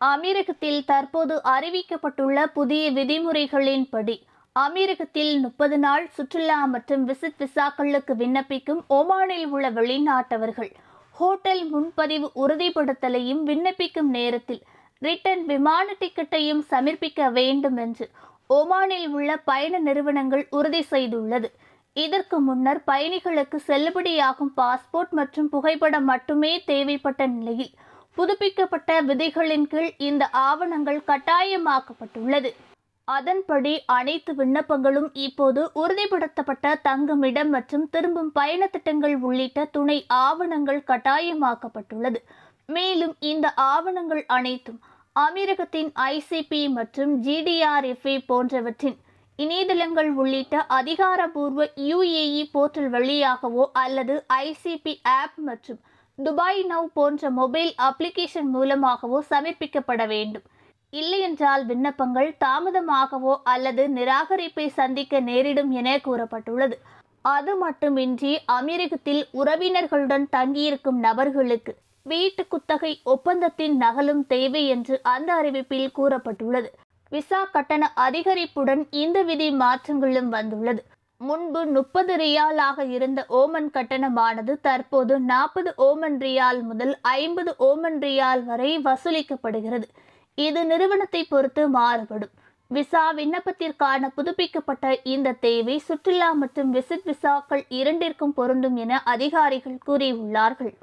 அமீரகத்தில் தற்போது அறிவிக்கப்பட்டுள்ள புதிய விதிமுறைகளின்படி அமீரகத்தில் முப்பது நாள் சுற்றுலா மற்றும் விசிட் விசாக்களுக்கு விண்ணப்பிக்கும் ஒமானில் உள்ள வெளிநாட்டவர்கள் ஹோட்டல் முன்பதிவு உறுதிப்படுத்தலையும் விண்ணப்பிக்கும் நேரத்தில் ரிட்டன் விமான டிக்கெட்டையும் சமர்ப்பிக்க வேண்டும் என்று ஒமானில் உள்ள பயண நிறுவனங்கள் உறுதி செய்துள்ளது. இதற்கு முன்னர் பயணிகளுக்கு செல்லுபடியாகும் பாஸ்போர்ட் மற்றும் புகைப்படம் மட்டுமே தேவைப்பட்ட நிலையில் புதுப்பிக்கப்பட்ட விதிகளின் கீழ் இந்த ஆவணங்கள் கட்டாயமாக்கப்பட்டுள்ளது. அதன்படி அனைத்து விண்ணப்பங்களும் இப்போது உறுதிப்படுத்தப்பட்ட தங்குமிடம் மற்றும் திரும்பும் பயண திட்டங்கள் உள்ளிட்ட துணை ஆவணங்கள் கட்டாயமாக்கப்பட்டுள்ளது. மேலும் இந்த ஆவணங்கள் அனைத்தும் அமீரகத்தின் ஐசிபி மற்றும் ஜிடிஆர்எஃப்ஏ போன்றவற்றின் இணையதளங்கள் உள்ளிட்ட அதிகாரபூர்வ யுஏஇ போர்ட்டல் வழியாகவோ அல்லது ஐசிபி ஆப் மற்றும் துபாய் நவ் போன்ற மொபைல் அப்ளிகேஷன் மூலமாகவோ சமர்ப்பிக்கப்பட வேண்டும். இல்லையென்றால் விண்ணப்பங்கள் தாமதமாகவோ அல்லது நிராகரிப்பை சந்திக்க நேரிடும் என கூறப்பட்டுள்ளது. அது மட்டுமின்றி அமெரிக்கத்தில் உறவினர்களுடன் தங்கியிருக்கும் நபர்களுக்கு வீட்டு குத்தகை ஒப்பந்தத்தின் நகலும் தேவை என்று அந்த அறிவிப்பில் கூறப்பட்டுள்ளது. விசா கட்டண அதிகரிப்புடன் இந்த விதி மாற்றங்களும் வந்துள்ளது. முன்பு முப்பது ரியாலாக இருந்த ஓமன் கட்டணமானது தற்போது நாற்பது ஓமன் ரியால் முதல் ஐம்பது ஓமன் ரியால் வரை வசூலிக்கப்படுகிறது. இது நிறுவனத்தை பொறுத்து மாறுபடும். விசா விண்ணப்பத்திற்கான புதுப்பிக்கப்பட்ட இந்த தேவை சுற்றுலா மற்றும் விசிட் விசாக்கள் இரண்டிற்கும் பொருந்தும் என அதிகாரிகள் கூறியுள்ளார்கள்.